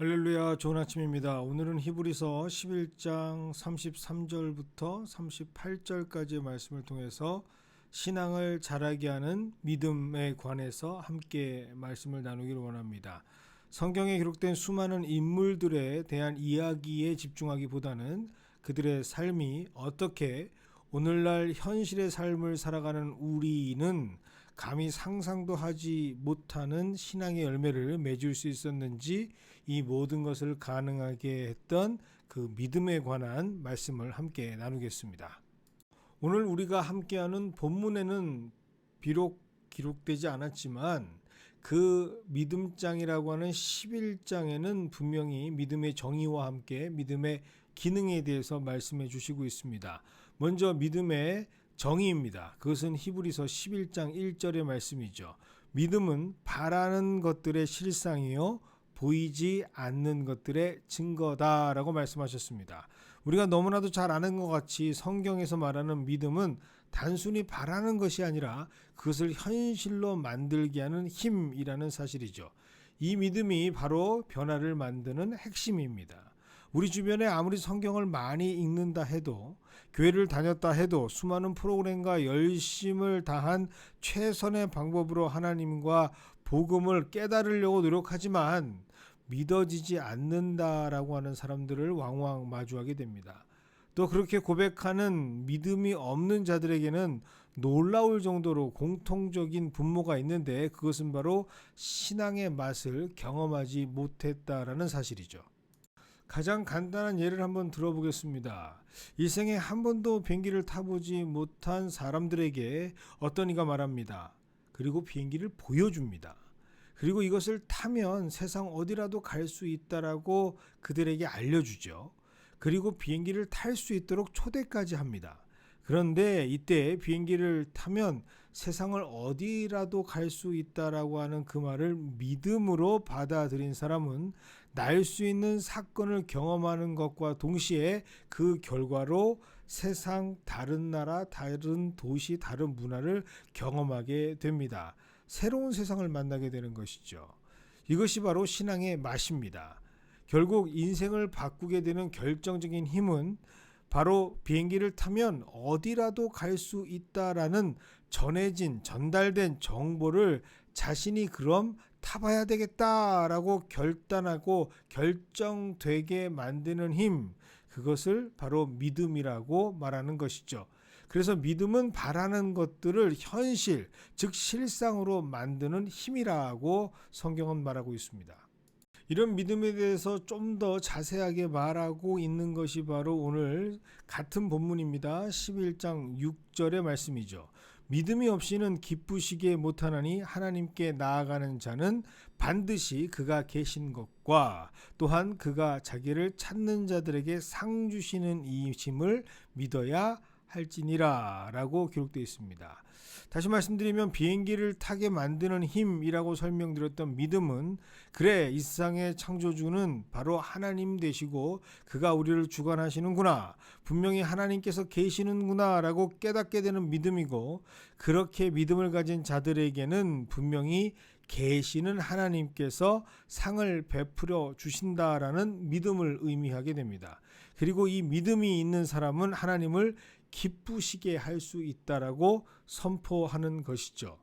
할렐루야 좋은 아침입니다. 오늘은 히브리서 11장 33절부터 38절까지의 말씀을 통해서 신앙을 자라게 하는 믿음에 관해서 함께 말씀을 나누기를 원합니다. 성경에 기록된 수많은 인물들에 대한 이야기에 집중하기보다는 그들의 삶이 어떻게 오늘날 현실의 삶을 살아가는 우리는 감히 상상도 하지 못하는 신앙의 열매를 맺을 수 있었는지 이 모든 것을 가능하게 했던 그 믿음에 관한 말씀을 함께 나누겠습니다. 오늘 우리가 함께하는 본문에는 비록 기록되지 않았지만 그 믿음장이라고 하는 11장에는 분명히 믿음의 정의와 함께 믿음의 기능에 대해서 말씀해 주시고 있습니다. 먼저 믿음의 정의입니다. 그것은 히브리서 11장 1절의 말씀이죠. 믿음은 바라는 것들의 실상이요 보이지 않는 것들의 증거다라고 말씀하셨습니다. 우리가 너무나도 잘 아는 것 같이 성경에서 말하는 믿음은 단순히 바라는 것이 아니라 그것을 현실로 만들게 하는 힘이라는 사실이죠. 이 믿음이 바로 변화를 만드는 핵심입니다. 우리 주변에 아무리 성경을 많이 읽는다 해도 교회를 다녔다 해도 수많은 프로그램과 열심을 다한 최선의 방법으로 하나님과 복음을 깨달으려고 노력하지만 믿어지지 않는다라고 하는 사람들을 왕왕 마주하게 됩니다. 또 그렇게 고백하는 믿음이 없는 자들에게는 놀라울 정도로 공통적인 분모가 있는데 그것은 바로 신앙의 맛을 경험하지 못했다라는 사실이죠. 가장 간단한 예를 한번 들어보겠습니다. 일생에 한 번도 비행기를 타보지 못한 사람들에게 어떤 이가 말합니다. 그리고 비행기를 보여줍니다. 그리고 이것을 타면 세상 어디라도 갈 수 있다라고 그들에게 알려주죠. 그리고 비행기를 탈 수 있도록 초대까지 합니다. 그런데 이때 비행기를 타면 세상을 어디라도 갈 수 있다라고 하는 그 말을 믿음으로 받아들인 사람은 날 수 있는 사건을 경험하는 것과 동시에 그 결과로 세상 다른 나라, 다른 도시, 다른 문화를 경험하게 됩니다. 새로운 세상을 만나게 되는 것이죠. 이것이 바로 신앙의 맛입니다. 결국 인생을 바꾸게 되는 결정적인 힘은 바로 비행기를 타면 어디라도 갈 수 있다라는 전해진 전달된 정보를 자신이 그럼 타봐야 되겠다라고 결단하고 결정되게 만드는 힘 그것을 바로 믿음이라고 말하는 것이죠. 그래서 믿음은 바라는 것들을 현실 즉 실상으로 만드는 힘이라고 성경은 말하고 있습니다. 이런 믿음에 대해서 좀 더 자세하게 말하고 있는 것이 바로 오늘 같은 본문입니다. 11장 6절의 말씀이죠. 믿음이 없이는 기쁘시게 못하나니 하나님께 나아가는 자는 반드시 그가 계신 것과 또한 그가 자기를 찾는 자들에게 상 주시는 이심을 믿어야 할지니라 라고 기록되어 있습니다. 다시 말씀드리면 비행기를 타게 만드는 힘이라고 설명드렸던 믿음은 그래 이 세상의 창조주는 바로 하나님 되시고 그가 우리를 주관하시는구나 분명히 하나님께서 계시는구나 라고 깨닫게 되는 믿음이고 그렇게 믿음을 가진 자들에게는 분명히 계시는 하나님께서 상을 베풀어 주신다라는 믿음을 의미하게 됩니다. 그리고 이 믿음이 있는 사람은 하나님을 기쁘시게 할 수 있다라고 선포하는 것이죠.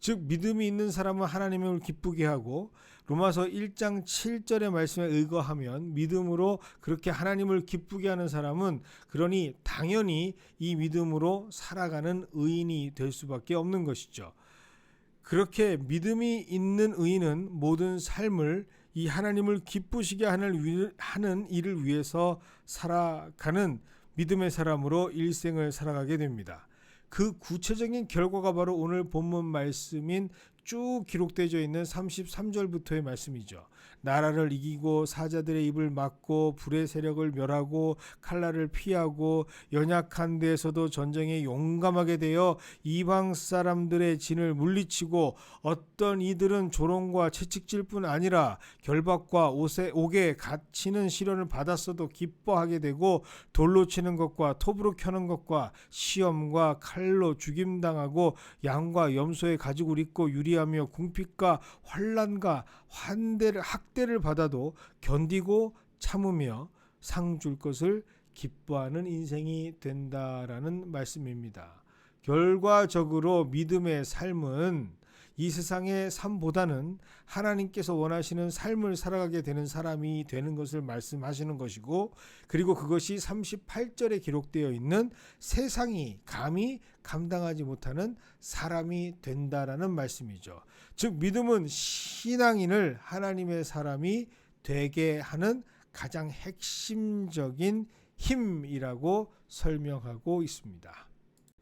즉 믿음이 있는 사람은 하나님을 기쁘게 하고 로마서 1장 7절의 말씀에 의거하면 믿음으로 그렇게 하나님을 기쁘게 하는 사람은 그러니 당연히 이 믿음으로 살아가는 의인이 될 수밖에 없는 것이죠. 그렇게 믿음이 있는 의인은 모든 삶을 이 하나님을 기쁘시게 하는 일을 위해서 살아가는 믿음의 사람으로 일생을 살아가게 됩니다. 그 구체적인 결과가 바로 오늘 본문 말씀인 쭉 기록되어 있는 33절부터의 말씀이죠. 나라를 이기고 사자들의 입을 막고 불의 세력을 멸하고 칼날을 피하고 연약한 데에서도 전쟁에 용감하게 되어 이방 사람들의 진을 물리치고 어떤 이들은 조롱과 채찍질 뿐 아니라 결박과 옷에 옥에 갇히는 시련을 받았어도 기뻐하게 되고 돌로 치는 것과 톱으로 켜는 것과 시험과 칼로 죽임당하고 양과 염소의 가죽을 입고 유리 하며 궁핍과 환란과 환대를 학대를 받아도 견디고 참으며 상 줄 것을 기뻐하는 인생이 된다라는 말씀입니다. 결과적으로 믿음의 삶은 이 세상의 삶보다는 하나님께서 원하시는 삶을 살아가게 되는 사람이 되는 것을 말씀하시는 것이고 그리고 그것이 38절에 기록되어 있는 세상이 감히 감당하지 못하는 사람이 된다라는 말씀이죠. 즉 믿음은 신앙인을 하나님의 사람이 되게 하는 가장 핵심적인 힘이라고 설명하고 있습니다.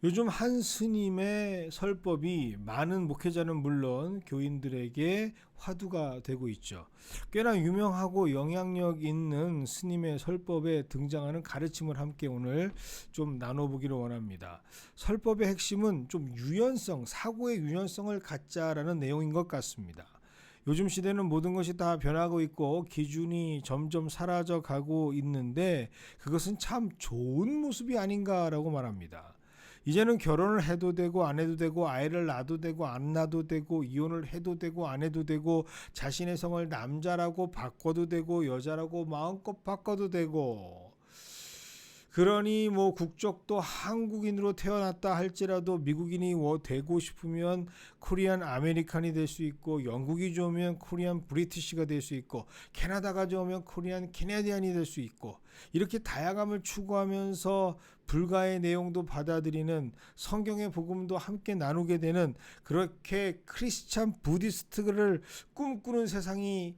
요즘 한 스님의 설법이 많은 목회자는 물론 교인들에게 화두가 되고 있죠. 꽤나 유명하고 영향력 있는 스님의 설법에 등장하는 가르침을 함께 오늘 좀 나눠보기를 원합니다. 설법의 핵심은 좀 유연성, 사고의 유연성을 갖자라는 내용인 것 같습니다. 요즘 시대는 모든 것이 다 변하고 있고 기준이 점점 사라져 가고 있는데 그것은 참 좋은 모습이 아닌가라고 말합니다. 이제는 결혼을 해도 되고 안 해도 되고 아이를 낳아도 되고 안 낳아도 되고 이혼을 해도 되고 안 해도 되고 자신의 성을 남자라고 바꿔도 되고 여자라고 마음껏 바꿔도 되고 그러니 뭐 국적도 한국인으로 태어났다 할지라도 미국인이 뭐 되고 싶으면 코리안 아메리칸이 될 수 있고 영국이 좋으면 코리안 브리티시가 될 수 있고 캐나다가 좋으면 코리안 캐네디안이 될 수 있고 이렇게 다양함을 추구하면서 불가의 내용도 받아들이는 성경의 복음도 함께 나누게 되는 그렇게 크리스찬 부디스트를 꿈꾸는 세상이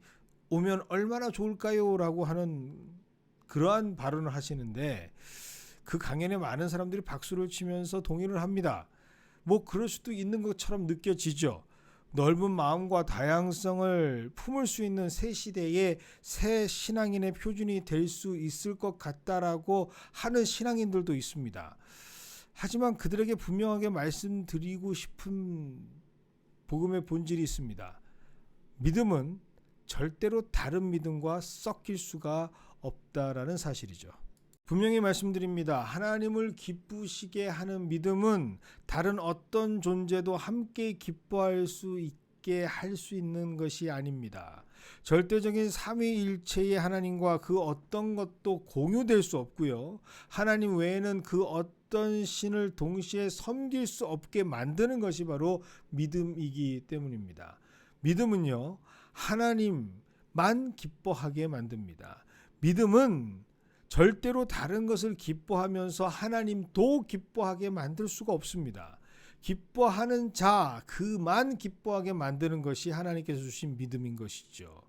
오면 얼마나 좋을까요라고 하는 그러한 발언을 하시는데 그 강연에 많은 사람들이 박수를 치면서 동의를 합니다. 뭐 그럴 수도 있는 것처럼 느껴지죠. 넓은 마음과 다양성을 품을 수 있는 새 시대의 새 신앙인의 표준이 될 수 있을 것 같다라고 하는 신앙인들도 있습니다. 하지만 그들에게 분명하게 말씀드리고 싶은 복음의 본질이 있습니다. 믿음은 절대로 다른 믿음과 섞일 수가 없다라는 사실이죠. 분명히 말씀드립니다. 하나님을 기쁘시게 하는 믿음은 다른 어떤 존재도 함께 기뻐할 수 있게 할수 있는 것이 아닙니다. 절대적인 삼위일체의 하나님과 그 어떤 것도 공유될 수 없고요. 하나님 외에는 그 어떤 신을 동시에 섬길 수 없게 만드는 것이 바로 믿음이기 때문입니다. 믿음은요. 하나님만 기뻐하게 만듭니다. 믿음은 절대로 다른 것을 기뻐하면서 하나님도 기뻐하게 만들 수가 없습니다. 기뻐하는 자 그만 기뻐하게 만드는 것이 하나님께서 주신 믿음인 것이죠.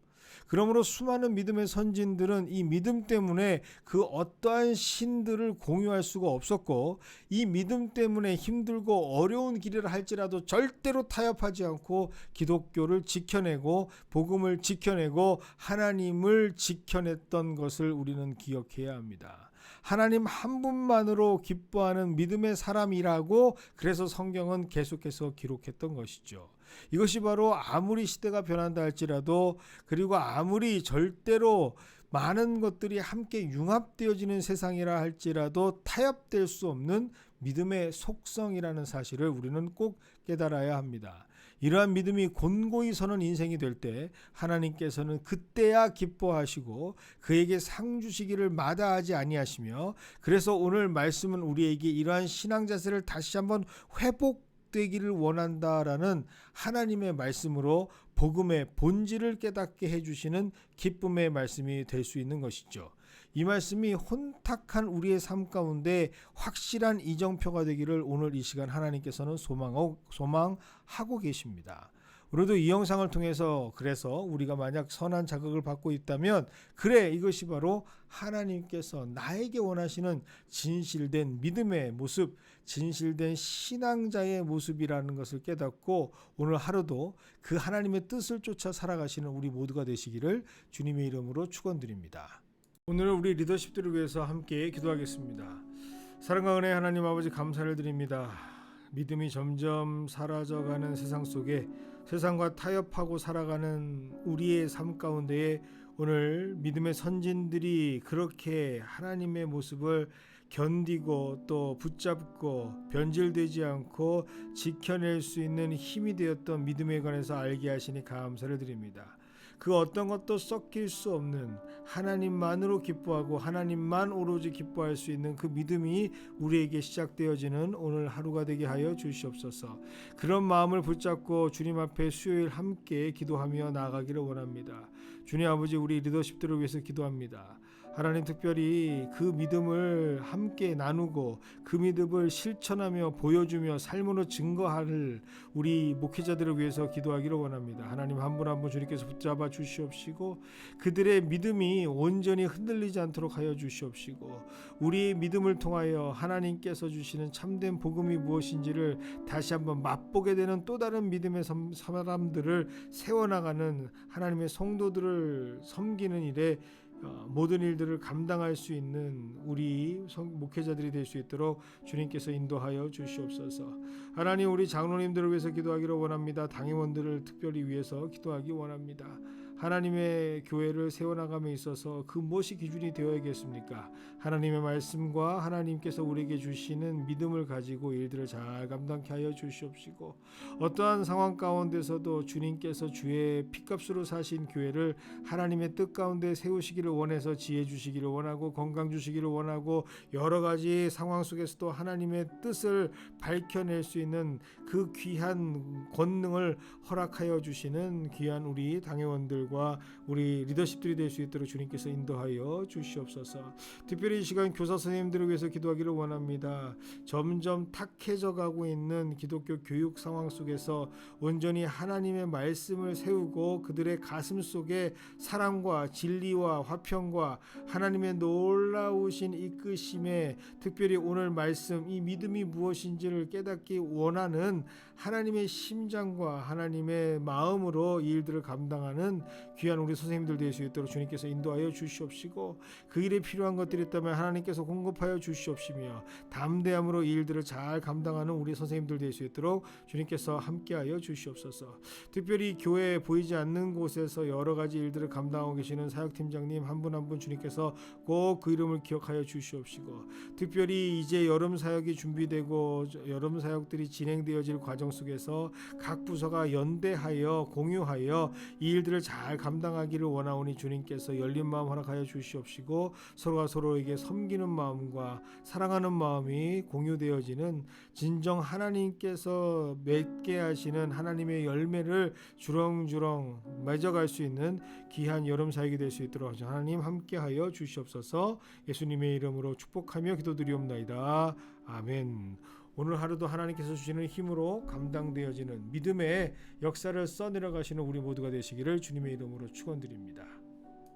그러므로 수많은 믿음의 선진들은 이 믿음 때문에 그 어떠한 신들을 공유할 수가 없었고 이 믿음 때문에 힘들고 어려운 길을 할지라도 절대로 타협하지 않고 기독교를 지켜내고 복음을 지켜내고 하나님을 지켜냈던 것을 우리는 기억해야 합니다. 하나님 한 분만으로 기뻐하는 믿음의 사람이라고 그래서 성경은 계속해서 기록했던 것이죠. 이것이 바로 아무리 시대가 변한다 할지라도 그리고 아무리 절대로 많은 것들이 함께 융합되어지는 세상이라 할지라도 타협될 수 없는 믿음의 속성이라는 사실을 우리는 꼭 깨달아야 합니다. 이러한 믿음이 곤고히 서는 인생이 될 때 하나님께서는 그때야 기뻐하시고 그에게 상 주시기를 마다하지 아니하시며 그래서 오늘 말씀은 우리에게 이러한 신앙 자세를 다시 한번 회복되기를 원한다라는 하나님의 말씀으로 복음의 본질을 깨닫게 해주시는 기쁨의 말씀이 될 수 있는 것이죠. 이 말씀이 혼탁한 우리의 삶 가운데 확실한 이정표가 되기를 오늘 이 시간 하나님께서는 소망하고 계십니다. 우리도 이 영상을 통해서 그래서 우리가 만약 선한 자극을 받고 있다면 그래 이것이 바로 하나님께서 나에게 원하시는 진실된 믿음의 모습, 진실된 신앙자의 모습이라는 것을 깨닫고 오늘 하루도 그 하나님의 뜻을 쫓아 살아가시는 우리 모두가 되시기를 주님의 이름으로 축원드립니다. 오늘은 우리 리더십들을 위해서 함께 기도하겠습니다. 사랑과 은혜 하나님 아버지 감사를 드립니다. 믿음이 점점 사라져가는 세상 속에 세상과 타협하고 살아가는 우리의 삶 가운데에 오늘 믿음의 선진들이 그렇게 하나님의 모습을 견디고 또 붙잡고 변질되지 않고 지켜낼 수 있는 힘이 되었던 믿음에 관해서 알게 하시니 감사를 드립니다. 그 어떤 것도 섞일 수 없는 하나님만으로 기뻐하고 하나님만 오로지 기뻐할 수 있는 그 믿음이 우리에게 시작되어지는 오늘 하루가 되게 하여 주시옵소서. 그런 마음을 붙잡고 주님 앞에 수요일 함께 기도하며 나아가기를 원합니다. 주님 아버지 우리 리더십들을 위해서 기도합니다. 하나님 특별히 그 믿음을 함께 나누고 그 믿음을 실천하며 보여주며 삶으로 증거할 우리 목회자들을 위해서 기도하기를 원합니다. 하나님 한 분 한 분 주님께서 붙잡아 주시옵시고 그들의 믿음이 온전히 흔들리지 않도록 하여 주시옵시고 우리 믿음을 통하여 하나님께서 주시는 참된 복음이 무엇인지를 다시 한번 맛보게 되는 또 다른 믿음의 섬- 사람들을 세워나가는 하나님의 성도들을 섬기는 일에 어, 모든 일들을 감당할 수 있는 우리 성- 목회자들이 될 수 있도록 주님께서 인도하여 주시옵소서. 하나님 우리 장로님들을 위해서 기도하기를 원합니다. 당회원들을 특별히 위해서 기도하기 원합니다. 하나님의 교회를 세워나감에 있어서 그 무엇이 기준이 되어야겠습니까? 하나님의 말씀과 하나님께서 우리에게 주시는 믿음을 가지고 일들을 잘 감당케 하여 주시옵시고 어떠한 상황 가운데서도 주님께서 주의 피값으로 사신 교회를 하나님의 뜻 가운데 세우시기를 원해서 지혜 주시기를 원하고 건강 주시기를 원하고 여러 가지 상황 속에서도 하나님의 뜻을 밝혀낼 수 있는 그 귀한 권능을 허락하여 주시는 귀한 우리 당회원들 과 우리 리더십들이 될 수 있도록 주님께서 인도하여 주시옵소서. 특별히 이 시간 교사 선생님들을 위해서 기도하기를 원합니다. 점점 탁해져 가고 있는 기독교 교육 상황 속에서 온전히 하나님의 말씀을 세우고 그들의 가슴 속에 사랑과 진리와 화평과 하나님의 놀라우신 이끄심에 특별히 오늘 말씀 이 믿음이 무엇인지를 깨닫기 원하는 하나님의 심장과 하나님의 마음으로 이 일들을 감당하는 귀한 우리 선생님들 될 수 있도록 주님께서 인도하여 주시옵시고 그 일에 필요한 것들이 있다면 하나님께서 공급하여 주시옵시며 담대함으로 이 일들을 잘 감당하는 우리 선생님들 될 수 있도록 주님께서 함께하여 주시옵소서. 특별히 교회에 보이지 않는 곳에서 여러 가지 일들을 감당하고 계시는 사역팀장님 한 분 한분 주님께서 꼭 그 이름을 기억하여 주시옵시고 특별히 이제 여름 사역이 준비되고 여름 사역들이 진행되어질 과정 속에서 각 부서가 연대하여 공유하여 이 일들을 잘 감당하기를 원하오니 주님께서 열린 마음 허락하여 주시옵시고 서로가 서로에게 섬기는 마음과 사랑하는 마음이 공유되어지는 진정 하나님께서 맺게 하시는 하나님의 열매를 주렁주렁 맺어갈 수 있는 귀한 여름 사역이 될 수 있도록 하나님 함께하여 주시옵소서 예수님의 이름으로 축복하며 기도드리옵나이다 아멘. 오늘 하루도 하나님께서 주시는 힘으로 감당되어지는 믿음의 역사를 써내려가시는 우리 모두가 되시기를 주님의 이름으로 축원드립니다.